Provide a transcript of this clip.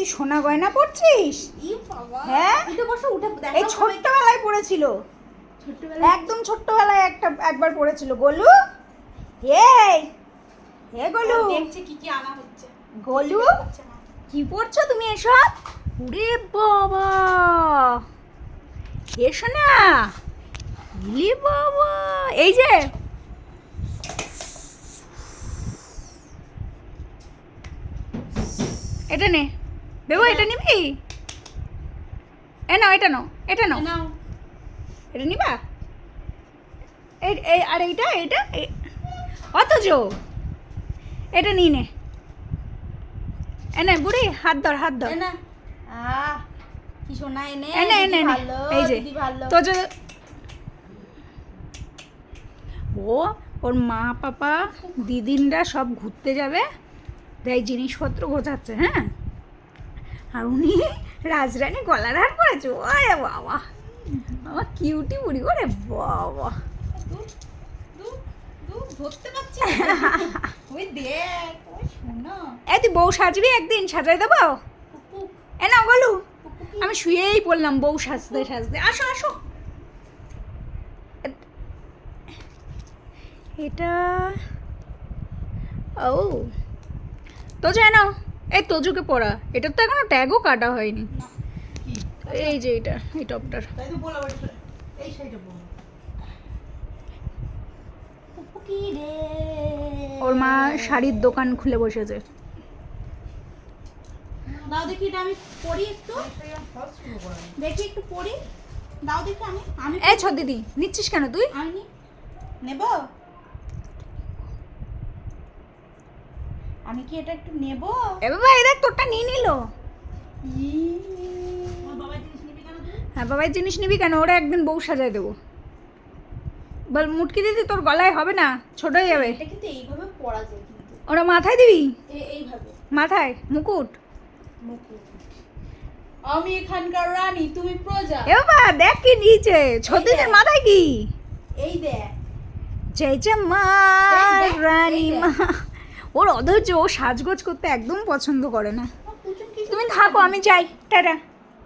তুই সোনা গয়না পড়ছিস হ্যাঁ? এই ছোট্টবেলায় পড়েছিল। একদম ছোট্টবেলায় একটা একবার পড়েছিল। গোলু? এই হে গোলু। দেখছে কি কি আনা হচ্ছে। গোলু কি পড়ছো তুমি এসব? উরে বাবা। এসো না ইলি বাবা। এই যে। এটা নে। দেবো এটা নিবি? এ নাও এটা নাও এটা নাও। এটা নিবা? এই আর এইটা এটা অথচ এটা নিয়ে নে। এনে বুড়ি হাত ধর হাত ধর। না। কি সোনা এনে এনে এনে দিদি এনে ভালো এই যে তো যে ও ওর মা পাপা দিদিনরা সব ঘুরতে যাবে। তাই জিনিসপত্র গোছাচ্ছে হ্যাঁ? আর উনি রাজরানী গলার হার পড়েছে ওরে বাবা। আমার কিউটি বুড়ি করে বাবা। এ বউ সাজবি একদিন, সাজাই দেবো? এ না গলু। আমি শুয়েই পড়লাম, বউ সাজতে সাজতে। আসো আসো। এটা ও। তো জানো এই তোজুকে পড়া। এটার তো এখনও ট্যাগও কাটা হয়নি। এই যে এটা এই টপটার। ওর মা শাড়ির দোকান খুলে বসেছে। দাও দেখি এটা আমি পড়ি একটু। দেখি একটু পড়ি দাও দেখি আমি। আমি এই ছ দিদি নিচ্ছিস কেন তুই? আমি নেব। আমি কি এটা একটু নেব? এ বাবা এই দেখ তোরটা নিয়ে নিল। হ্যাঁ বাবাই জিনিস নিবি কেন? ওরা একদিন বউ সাজায় দেবো। বল মুটকি দিদি তোর গলায় হবে না? ছোট হয়ে যাবে। এটা কিন্তু এইভাবে পড়া যায় কিন্তু। ওরা মাথায় দিবি? এইভাবে। মাথায়? মুকুট? মুকুট। আমি এখানকার রানী তুমি প্রজা। এ বাবা দেখ কি নিচে। দেখ। মাথায় কি? এই দেখ। জয় জয় মা রানী মা। ওর অধৈর্য ও সাজগোজ করতে একদম পছন্দ করে না। তুমি থাকো আমি যাই। টাটা।